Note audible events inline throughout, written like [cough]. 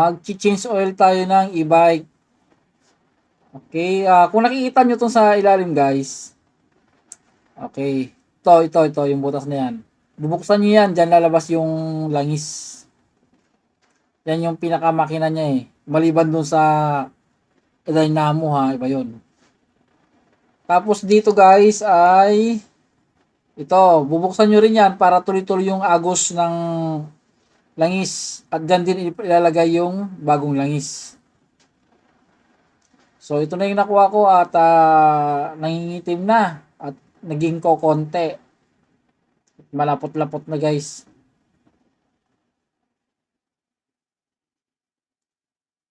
mag-change oil tayo ng e-bike. Okay, ah kung nakikita nyo tong sa ilalim guys. Okay, ito, ito, ito, yung butas na yan. Bubuksan nyo yan, dyan lalabas yung langis. Yan yung pinakamakina niya eh. Maliban dun sa dynamo ha, iba yun. Tapos dito guys ay ito, bubuksan nyo rin yan para tuloy-tuloy yung agos ng langis. At dyan din ilalagay yung bagong langis. So ito na yung nakuha ko at ah, nangingitim na at naging ko konti. Malapot-lapot na guys.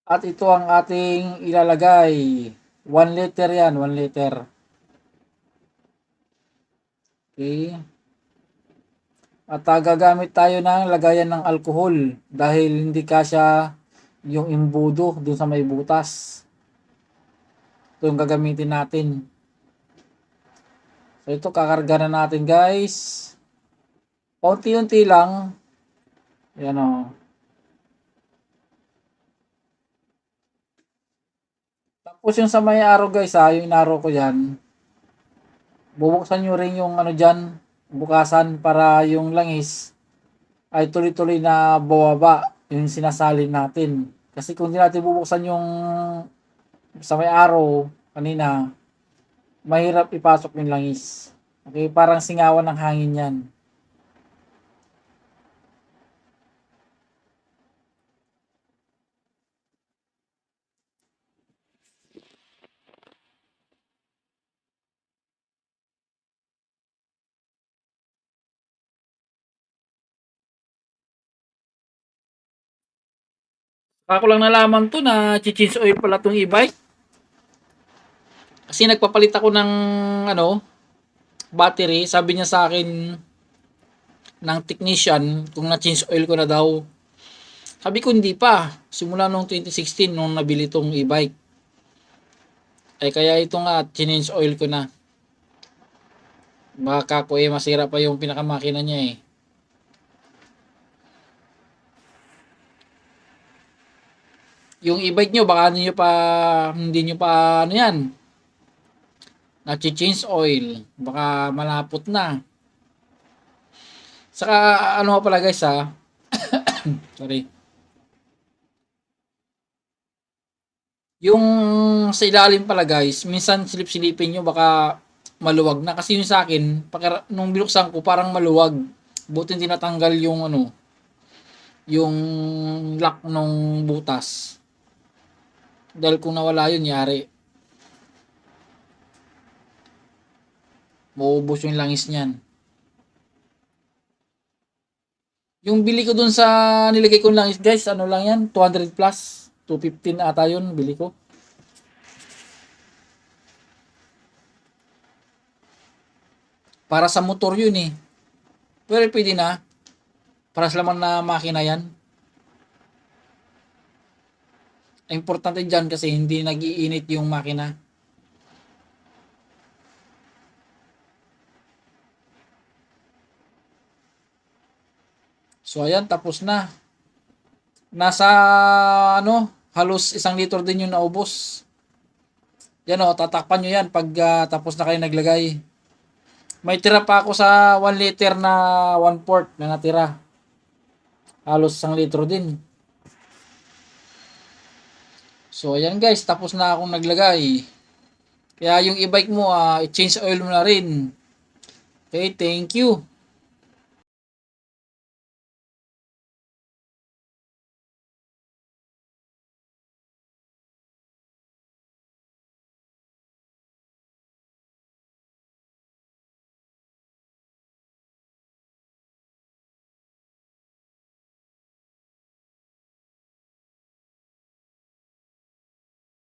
At ito ang ating ilalagay. 1 liter yan, 1 liter. Okay. At ah, gagamit tayo ng lagayan ng alcohol dahil hindi kasya yung imbudo dun sa may butas. Ito yung gagamitin natin. So ito kakarga na natin guys. Paunti-unti lang. Yan o. Tapos yung sa may araw guys ha, yung inaro ko yan. Bubuksan nyo rin yung ano dyan, bukasan para yung langis ay tuloy-tuloy na bawaba yung sinasalin natin. Kasi kung di natin bubuksan yung sa may araw kanina, mahirap ipasok yung langis. Okay, parang singawan ng hangin yan. Ako lang nalaman to na change oil pala tong e-bike. Kasi nagpapalit ako ng ano, battery. Sabi niya sa akin ng technician kung na-change oil ko na daw. Sabi ko hindi pa. Simula noong 2016 nung nabili tong e-bike. Ay kaya ito nga change oil ko na. Baka ko eh masira pa yung pinakamakina niya eh. Yung e-bike nyo, baka niyo pa, hindi nyo pa, ano yan, na-change oil, baka malapot na. Saka, ano pala guys ha, [coughs] sorry, yung sa ilalim pala guys, minsan silip-silipin nyo, baka maluwag na. Kasi yung sa akin, nung binuksan ko, parang maluwag. Buti hindi natanggal yung ano, yung lock nung butas. Dahil kung nawala yun, yari. Maubos yung langis niyan. Yung bili ko dun sa nilagay kong langis, guys, ano lang yan? 200 plus. 215 ata yun, bili ko. Para sa motor yun eh. Pero pwede na. Para sa laman na makina yan. Ang importante dyan kasi hindi nagiinit yung makina. So ayan, tapos na. Nasa ano, halos isang litro din yung naubos. Yan o, tatakpan nyo yan pag ah, tapos na kayo naglagay. May tira pa ako sa 1 liter na 1 port na natira. Halos isang litro din. So, ayan guys, tapos na akong naglagay. Kaya yung e-bike mo, ah, i-change oil mo na rin. Okay, thank you.